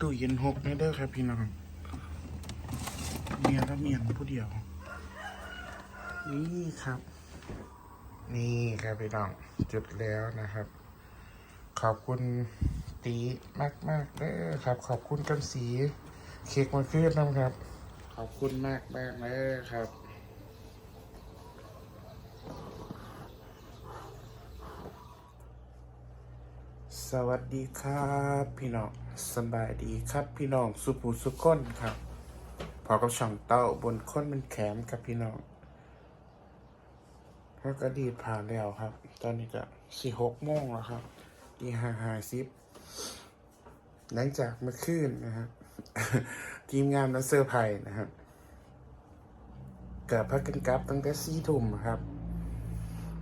ตู้เย็นหกนะเด้อครับพี่น้องเมียและเมียนผู้เดียว นี่ครับ นี่ครับพี่น้องจุดแล้วนะครับ ขอบคุณตีมากมากเด้อครับ ขอบคุณกันสีเค้กมาคืนนะครับ ขอบคุณมากมากเลยครับ สวัสดีครับ พี่น้องสบายดีครับ พี่น้องสุภูสุก้นครับ พอกับช่องเต้าบนค้นมันแขมครับพี่น้องเพราะกดีดผ่านแล้วครับ ตอนนี้ก็สี่หกโมงแล้วครับตีห้าห้าสิบหลังจากเมื่อคืนนะครับทีมงานและเซอร์ไพร์นะครับเกิดพักกันกลับตั้งแต่สี่ทุ่มครับ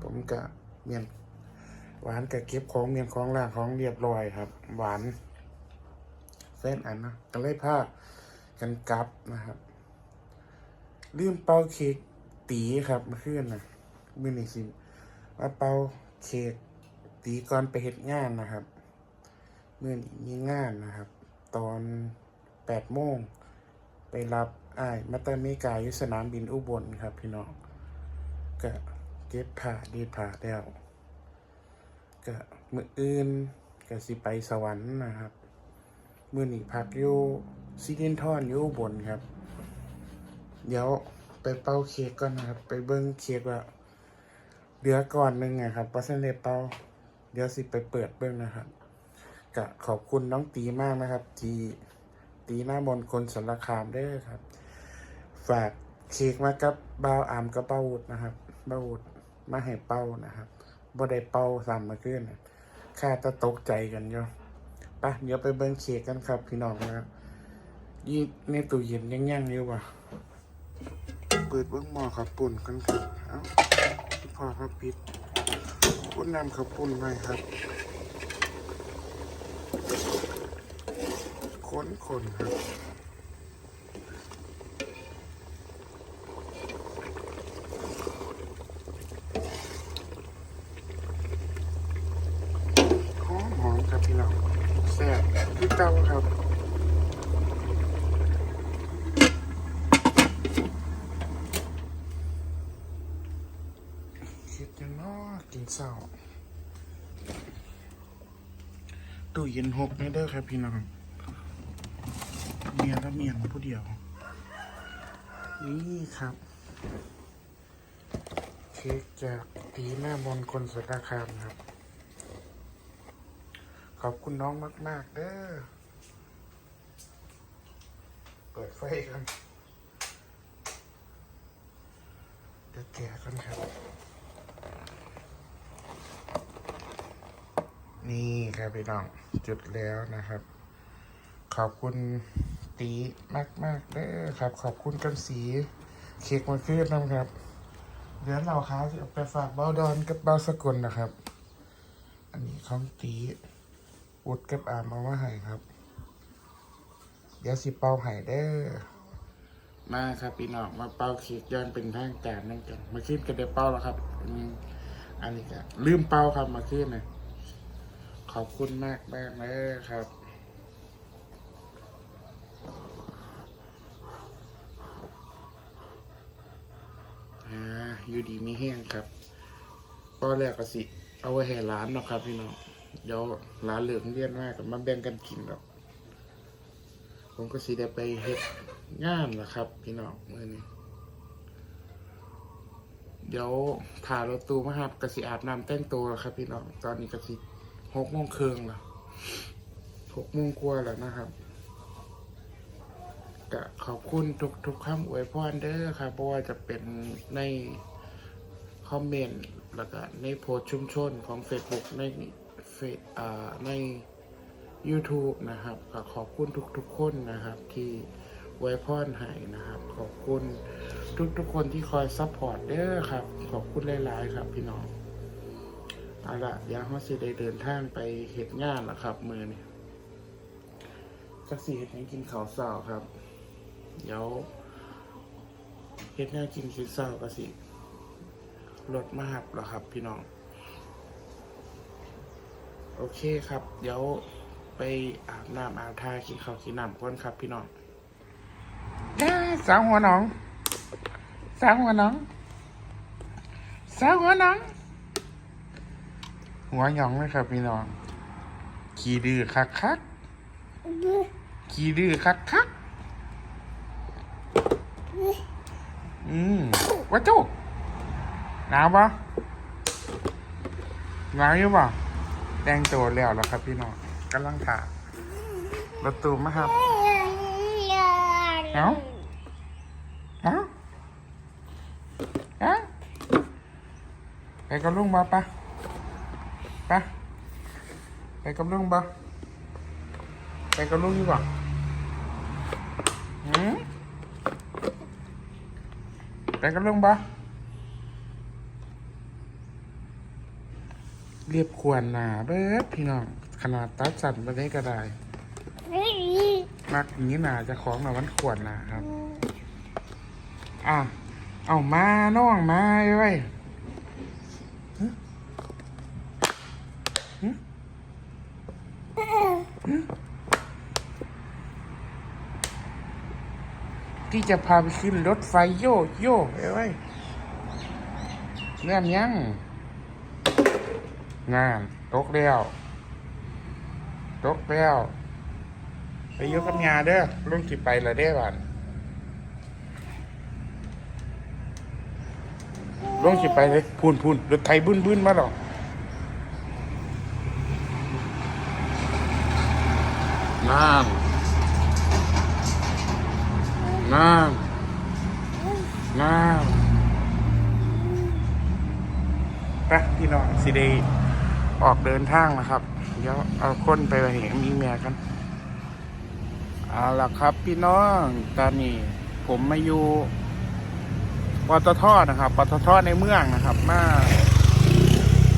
ผมก็เมียน หวานกับเก็บของเมียนของล่างของเรียบร้อยครับ หวานแฟนอันนะก็เลยพากันกลับนะครับลืมเป่าเค้กตีครับเมื่อคืนนะมื่อนี้สิว่าเป่าเค้กตีก่อนไปเฮ็ดงานนะครับมื่อนี้มีงานนะครับ ตอนแปดโมงไปรับอ้ายมาตาเมกายู่สนามบินอุบลครับ พี่น้องก็เก็บผ้าดีผ้าแล้ว ก็มืออื่นก็สิไปสวรรค์นะครับ มือหนีพักอยู่ซิเดนทอนอยู่บนครับ เดี๋ยวไปเป่าเค้กก่อนนะครับ ไปเบิ้งเค้กว่าเหลือก่อนหนึ่งอะครับเพราะฉะนั้นเป่าเดี๋ยวสิไปเปิดเบิ้งนะครับก็ขอบคุณน้องตีมากนะครับ ที่ตีหน้ามนคนสารคามเด้ครับ ฝากเค้กมากับบ่าวอามกับป้าวุฒนะครับป้าวุฒมาให้เป้านะครับ บ่ได้เป่าซ้ำมาขึ้นข้าตะตกใจกันอยู่ปะเดี๋ยวไปเบิ่งเค้กกันครับ พี่น้องนะครับยี่ในตู้เย็นยังยังอยู่ว่ะเปิดเบิ่งหม้อข้าวปุ่นกันครับเอ้าพ่อครับปิดปุ่นนำข้าวปุ่นไว้ครับคนคนๆครับ หอมหอมครับ พี่น้องแซ่บคือเก่าครับคิดยังเนาะกินเศร้าตู้เย็นหกนะเด้ครับพี่น้องเมียและเมียนผู้เดียว นี่ครับ เค้กจากตีหน้ามนคนสุดาคามครับ ขอบคุณน้องมาก ๆ เด้อ เปิดไฟกันเดี๋ยวแกะกันครับ นี่ครับพี่น้อง จุดแล้วนะครับ ขอบคุณตีมาก ๆ เด้อครับ ขอบคุณกันสีเค้กมาคืนนะครับ เดี๋ยวเราค้าจะเอาไปฝากเบาดอนกับเบาสกุลนะครับ อันนี้ของตี อุดกับอามเอามาให้ครับ เดี๋ยวสิเป่าไห้เด้อมาครับพี่น้องมาเป่าเค้กย้อนเป็นทางการนั่นกัน มาขึ้นกันเดี๋ยวเป่าแล้วครับอืมอันนี้ก็ลืมเป่าครับมาขึ้นนะขอบคุณมากมากเลยครับอยู่ดีมีแห้งครับก็แรกก็สิ เอาไว้ให้ร้านนะครับพี่น้อง เดี๋ยวร้านเหลืองเรียนมากกับมาแบ่งกันกินหรอก ผมก็สิได้ไปเฮ็ดงานละครับ พี่น้องมื่อนี้เดี๋ยวถ่ายรถตู้มาครับกสิอาบน้ำแต่งตัวแล้วครับ พี่น้องตอนนี้กสิหกโมงครึ่งแล้วหกโมงกว่าแล้วนะครับก็ขอบคุณทุกทุกคำอวยพรเด้อครับเพราะว่าจะเป็นในคอมเมนต์แล้วก็ในโพสชุมชนของ Facebook ใน ใน YouTube นะครับก็ขอบคุณทุกๆคนนะครับ ที่ไว้พรให้นะครับ ขอบคุณทุกๆคนที่คอยซัพพอร์ตเด้อครับ ขอบคุณหลายๆครับพี่น้องเอาละเดี๋ยวเขาสิได้เดินทางไปเหตุงานแล้วครับ มือนี่สักสี่เห็ดให้กินข้าวเสาครับ เดี๋ยวเฮ็ดงานกินกินเสาก็สิรถมาหับแล้วครับ พี่น้อง โอเคครับ เดี๋ยวไปอาบน้ำอาบท่ากินข้าวกินน้ำก่อนครับ พี่น้องจ้าสาวหัวน้อง สาวหัวน้อง สาวหัวน้อง หัวหยองเลยครับพี่น้อง ขี้ดื้อคักคักขี้ดื้อคักคักอืมว่าจุหนาวปะหนาวอยู่ปะ แดงตัวแล้วแล้วครับพี่น้องกำลังถ่ายรถตู้มาครับเอ้าฮะฮะไปกับลุงมาปะปะไปกับลุงปะไปกับลุงดีกว่าไปกับลุงป เรียบควรหนาเบิดพี่น้อง ขนาดตัดสั่นไปได้ก็ได้มักอย่างนี้หนาจะของหนามันขวดหนาครับ อะ เอามาน้องมาไว้ยที่จะพาไปขึ้นรถไฟโยโย่ไอ้ไว้ยเรื่องยัง งานตกแล้วตกแล้วไปอยกกับยาเด้อลุงสิไปและเด้อบ้านลงสิไปเลยพูนพูนรถไทยบึ้นบึ้นมาหรอกน้ำน้ำน้ำไปพี่น้องสิเด ออกเดินทางนะครับ เดี๋ยวเอาคนไปเห็นมีเมียกัน เอาล่ะครับ พี่น้องตอนนี้ผมมาอยู่ปตทนะครับปตทในเมืองนะครับ มา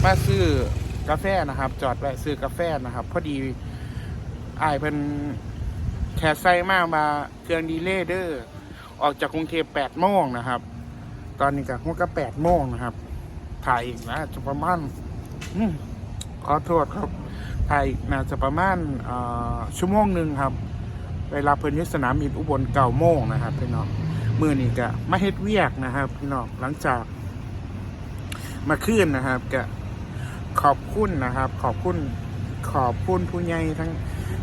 มาซื้อกาแฟนะครับ จอดแวะซื้อกาแฟนะครับ พอดีอายเป็นแคสไซมากมาเครื่องดีเลเดอร์ออกจากกรุงเทพแปดโมงนะครับ ตอนนี้กับหัวก็แปดโมงนะครับ ถ่ายอีกนะจะประมาณอืม ขอโทษครับถ่ายน่าจะประมาณชั่วโมงหนึ่งครับ เวลาเพิ่นยุสนามบินอุบลเก้าโมงนะครับพี่น้องมือนี่ก็มาเฮ็ดเวียกนะครับ พี่น้องหลังจาก มาขึ้นนะครับก็ขอบคุณนะครับ ขอบคุณขอบคุณผู้ใหญ่ทั้ง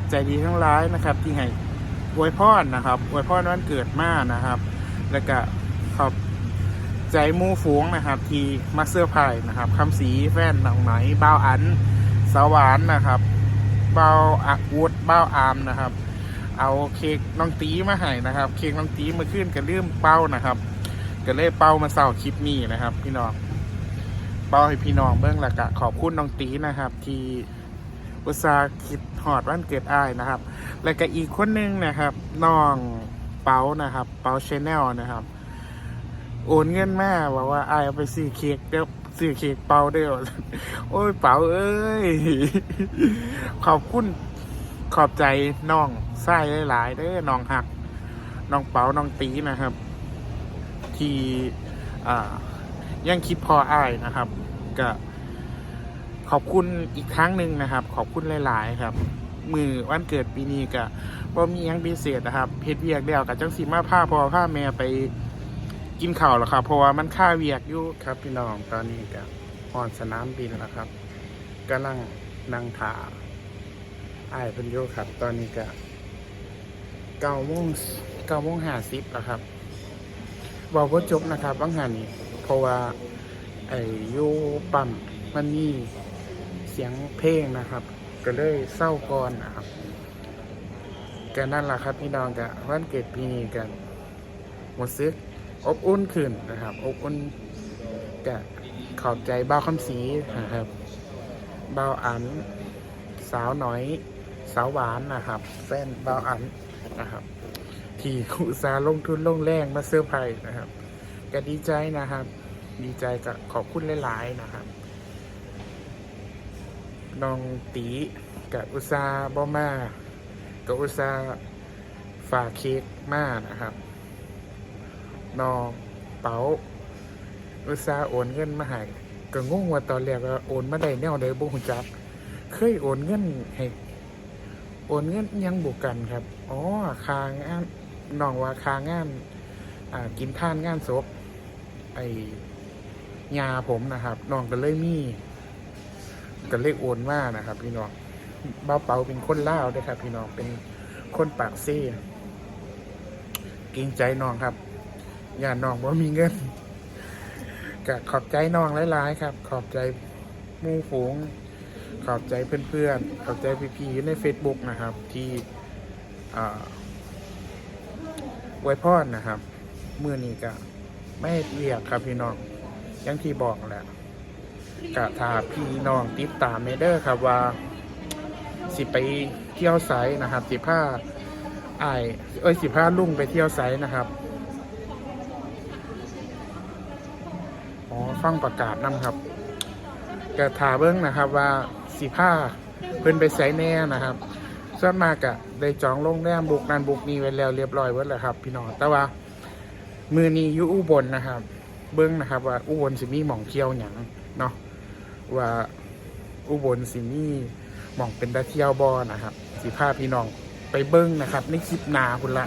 ใจดีทั้งร้ายนะครับ ที่ให้อวยพรนะครับอวยพรวันเกิดมานะครับ แล้วก็ขอบ ใจมูฟูงนะครับ ทีมาเสื้อร์ไผ่นะครับคำสีแฟนหนังไหนบ้าอันสวานนะครับ เบ้าวอาวุธบ้าอามนะครับ เอาเค้กน้องตีมาให้นะครับ เค้กน้องตีมาขึ้นกับเรื่องเป้านะครับก็เลยเป้ามาเศร้าคลิปนี้นะครับ พี่น้องเป้าให้พี่น้องเบื้องหลักะขอบคุณน้องตีนะครับ ที่อุตสาห์คิดหอดวันเกิดอ้ายนะครับ แล้วก็อีกคนหนึงนะครับน้องเป้านะครับ เป้าชแนลนะครับ โอนเงินมาบอกว่าอายเอาไปซื้อเค้กเด้อซื้อเค้กเปาเด้อโอ้ยเปาเอ้ย ขอบคุณขอบใจน้องไส้หลายๆเด้อน้องหัก น้องเป๋าน้องตีนะครับ ที่ยังคิดพออายนะครับก็ขอบคุณอีกครั้งหนึ่งนะครับ ขอบคุณหลาย ๆ ครับ มือวันเกิดปีนี้ก็บ่มียังพิเศษนะครับเพชรเวียกเดียวกับจังสีมาผ้าพอผ้าแม่ไป กินข้าวแล้วครับ เพราะว่ามันค่าเวียกอยู่ครับ พี่น้องตอนนี้ก็พอนสนามบินแล้วครับกำลังนั่งถาอ้ายเพิ่นโยครับ ตอนนี้ก็เก้าโมงเก้าโมงห้าสิบแล้วครับบอกว่าจบนะครับบางหันนี่เพราะว่าไอ้โยปั๊มมันมีเสียงเพลงนะครับ ก็เลยเศร้าก่อนนะครับก็นั่นแหละครับพี่น้องกะวันเกิดปีนี้กันหมดซึก อบอุ่นขึ้นนะครับ อบอุ่นกะขอบใจบ้าคำสีนะครับบ้าอันสาวน้อยสาวหวานนะครับ แฟนบ่าอันนะครับที่อุตสาลงทุนลงแรงมาเซอร์ไพรส์นะครับ ก็ดีใจนะครับ ดีใจกับขอบคุณหลาย ๆ นะครับน้องตีกับอุตสาบอมากับอุตสาฝากเค้กมานะครับ นองเป๋าอุตสาโอนเงินมาให้ก็งงว่าตอนแรกว่าโอนมาได้แนวใดบ่ฮู้จัก เคยโอนเงินให้โอนเงินยังบุกกันครับอ๋อคางานน้องว่าคางานอ่ากินท่านงานศพไอยาผมนะครับน้องก็เลยมีก็เลยโอนมานะครับ พี่น้องเบ้าเปาเป็นคนล่าวด้วยครับ พี่น้องเป็นคนปากเซ่กรงใจน้องครับ อย่าน้องว่ามีเงินก็ขอบใจน้องหลายๆครับ ขอบใจมู่ฝูง ขอบใจเพื่อนๆ ขอบใจพี่ๆใน Facebook นะครับ ที่ไวยพรนะครับเมื่อนี้ก็ไม่เรียกครับพี่น้องอยังที่บอกแหละกะถาพี่น้องติดตามเมเดอร์ครับว่า สิไปเที่ยวไซนะครับ สิผ้าไอายเอ้ยสิผ้าลุ่งไปเที่ยวไซนะครับ อ๋อฟังประกาศนำครับกะถาเบิ้งนะครับว่าสิผ้าเพิ่นไปไซแน่นะครับส่วนมากอะได้จองโรงแรมบุกนันบุกนี้ไว้แล้วเรียบร้อยเบิดแล้วครับ พี่น้องแต่ว่า มือนี้อยู่อุบลนะครับ เบิ้งนะครับ ว่าอุบลสิมีหม่องเที่ยวหยังเนาะว่าอุบลสิมีหม่องเป็นตาเที่ยวบอนะครับสิพาพี่น้องไปเบิ้งนะครับในคลิปนาคุณละ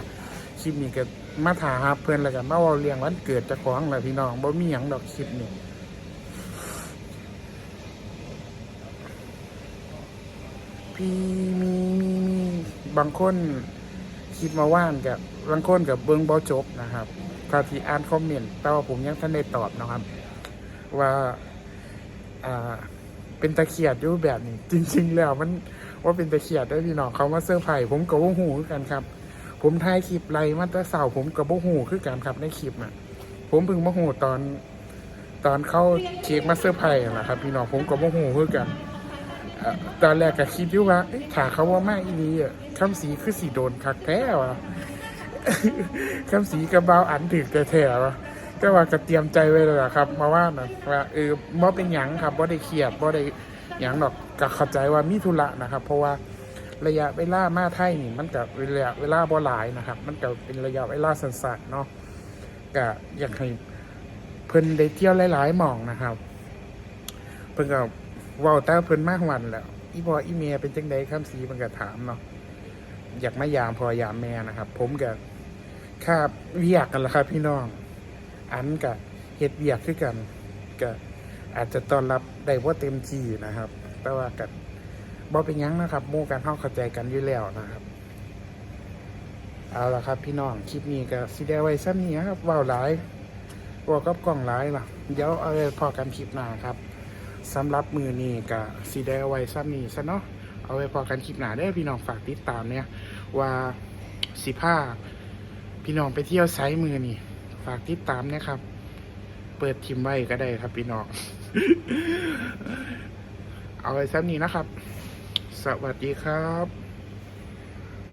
คลิปนี้ก็ มาถามเพื่อนแล้วกันมาเว่าเรียงวันเกิดเจะของแหละพี่น้องบ่มีหยังดอกคลิปนี้พี่มีมีมีบางคนคิดมาว่านกับบางคนกับเบิ้งบ่จบนะครับถ้าที่อ่านคอมเมนต์แต่ว่าผมยังท่านได้ตอบนะครับ ว่าอ่าเป็นตะเขียดอยู่แบบนี้ จริง ๆ แล้วมันว่าเป็นตะเขียดได้พี่น้องเขามาเซอร์ไพรส์ผมกับว่าหูคือกันครับ ผมถ่ายคลิปไล่มาแต่เสาร์ผมกับว่าหูคือกันครับในคลิปน่ะ ผมเพิ่งมาหูตอน ตอนเข้าเค้กมาเซอร์ไพรส์นะครับ พี่น้องผมกับว่าหูคือกันตอนแรกก็คิดอยู่ว่าเอ๊ะถ้าเขาว่ามาอีนี้อะคำสีคือสีโดนคักแท้วะคำสีกระเบาอันถึกแต่แถวะก็ว่าก็เตรียมใจไว้เลยล่ะครับ มาว่านะว่าเออบ่เป็นหยังครับบ่ได้เครียดบ่ได้หยังดอกก็เข้าใจว่ามีธุระนะครับ เพราะว่า ระยะเวลามาไทยนี่มันกับระยะเวลาบ่หลายนะครับ มันก็เป็นระยะเวลาสั้นๆเนาะก็อยากให้เพิ่นได้เที่ยวหลายๆหม่องนะครับ เพิ่นก็เว้าแต่เพิ่นมากวันแล้วอีพออีเมียเป็นจังไดคำสีเพิ่นก็ถามเนาะอยากมายามพอยามแม่นะครับ ผมก็ครับเวียกกันละครับ พี่น้อง อันกับเฮ็ดเวียกคือกันก็อาจจะต้อนรับได้ว่าเต็มที่นะครับ แต่ว่ากับ บ่เป็นยังนะครับมู่กันเฮาเข้าใจกันอยู่แล้วนะครับ เอาละครับ พี่น้องคลิปนี้ก็สิได้ไว้ซ้ำนี้ครับว้าวหลายว่ากับกล้องหลายล่ะ เดี๋ยวเอาไว้พอกันคลิปหน้าครับสำหรับมือนี้ก็สิได้ไว้ซ้ำนี้ซะเนาะเอาไว้พอกันคลิปหน้าได้พี่น้องฝากติดตามเนี่ย ว่าสิผ้าพี่น้องไปเที่ยวไซต์มือนี่ ฝากติดตามนะครับ เปิดทิมไว้ก็ได้ครับพี่น้อง เอาไว้ซ้ำนี้นะครับ สวัสดีครับ